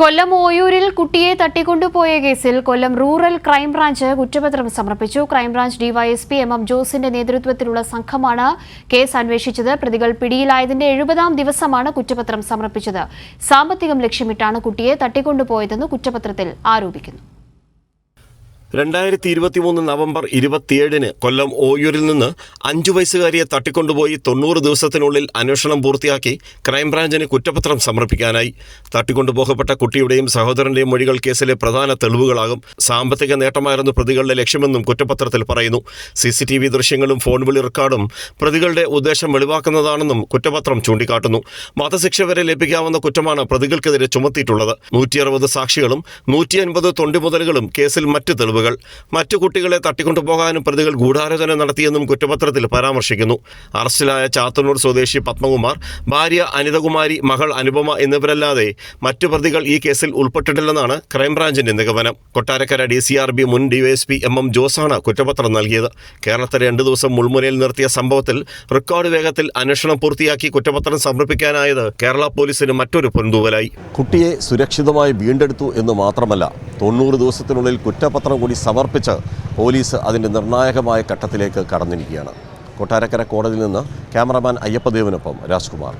കൊല്ലം ഓയൂരിൽ കുട്ടിയെ തട്ടിക്കൊണ്ടുപോയ കേസിൽ കൊല്ലം റൂറൽ ക്രൈംബ്രാഞ്ച് കുറ്റപത്രം സമർപ്പിച്ചു. ക്രൈംബ്രാഞ്ച് ഡിവൈഎസ്പി എം എം ജോസിന്റെ നേതൃത്വത്തിലുള്ള സംഘമാണ് കേസ് അന്വേഷിച്ചത്. പ്രതികൾ പിടിയിലായതിന്റെ എഴുപതാം ദിവസമാണ് കുറ്റപത്രം സമർപ്പിച്ചത്. സാമ്പത്തികം ലക്ഷ്യമിട്ടാണ് കുട്ടിയെ തട്ടിക്കൊണ്ടുപോയതെന്ന് കുറ്റപത്രത്തിൽ ആരോപിക്കുന്നു. രണ്ടായിരത്തി ഇരുപത്തിമൂന്ന് നവംബർ ഇരുപത്തിയേഴിന് കൊല്ലം ഓയൂരിൽ നിന്ന് അഞ്ചു വയസ്സുകാരിയെ തട്ടിക്കൊണ്ടുപോയി തൊണ്ണൂറ് ദിവസത്തിനുള്ളിൽ അന്വേഷണം പൂർത്തിയാക്കി ക്രൈംബ്രാഞ്ചിന് കുറ്റപത്രം സമർപ്പിക്കാനായി. തട്ടിക്കൊണ്ടുപോകപ്പെട്ട കുട്ടിയുടെയും സഹോദരന്റെയും മൊഴികൾ കേസിലെ പ്രധാന തെളിവുകളാകും. സാമ്പത്തിക നേട്ടമായിരുന്നു പ്രതികളുടെ ലക്ഷ്യമെന്നും കുറ്റപത്രത്തിൽ പറയുന്നു. സി ദൃശ്യങ്ങളും ഫോൺ വിളി റെക്കോർഡും പ്രതികളുടെ ഉദ്ദേശം വെളിവാക്കുന്നതാണെന്നും കുറ്റപത്രം ചൂണ്ടിക്കാട്ടുന്നു. വധശിക്ഷ വരെ ലഭിക്കാവുന്ന കുറ്റമാണ് പ്രതികൾക്കെതിരെ ചുമത്തിയിട്ടുള്ളത്. നൂറ്റി സാക്ഷികളും നൂറ്റി അൻപത് തൊണ്ടിമുതലുകളും കേസിൽ മറ്റ് തെളിവുകൾ. മറ്റു കുട്ടികളെ തട്ടിക്കൊണ്ടുപോകാനും പ്രതികൾ ഗൂഢാലോചന നടത്തിയെന്നും കുറ്റപത്രത്തിൽ പരാമർശിക്കുന്നു. അറസ്റ്റിലായ ചാത്തന്നൂർ സ്വദേശി പത്മകുമാർ ഭാര്യ അനിതകുമാരി മകൾ അനുപമ എന്നിവരല്ലാതെ മറ്റു പ്രതികൾ ഈ കേസിൽ ഉൾപ്പെട്ടിട്ടില്ലെന്നാണ് ക്രൈംബ്രാഞ്ചിന്റെ നിഗമനം. Kottarakkara D C R B മുൻ ഡിവൈഎസ്പി എം എം ജോസാണ് കുറ്റപത്രം നൽകിയത്. കേരളത്തിൽ രണ്ടു ദിവസം മുൾമുനയിൽ നിർത്തിയ സംഭവത്തിൽ റെക്കോർഡ് വേഗത്തിൽ അന്വേഷണം പൂർത്തിയാക്കി കുറ്റപത്രം സമർപ്പിക്കാനായത് കേരള പോലീസിന് മറ്റൊരു പൊന്തൂവലായി കുട്ടിയെ സുരക്ഷിതമായി വീണ്ടെടുത്തു എന്ന് മാത്രമല്ല തൊണ്ണൂറ് ദിവസത്തിനുള്ളിൽ കുറ്റപത്രം കൂടി സമർപ്പിച്ച് പോലീസ് അതിന്റെ നിർണായകമായ ഘട്ടത്തിലേക്ക് കടന്നിരിക്കുകയാണ്. കൊട്ടാരക്കര കോടതിയിൽ നിന്ന് ക്യാമറമാൻ അയ്യപ്പദേവനൊപ്പം രാജ്കുമാർ.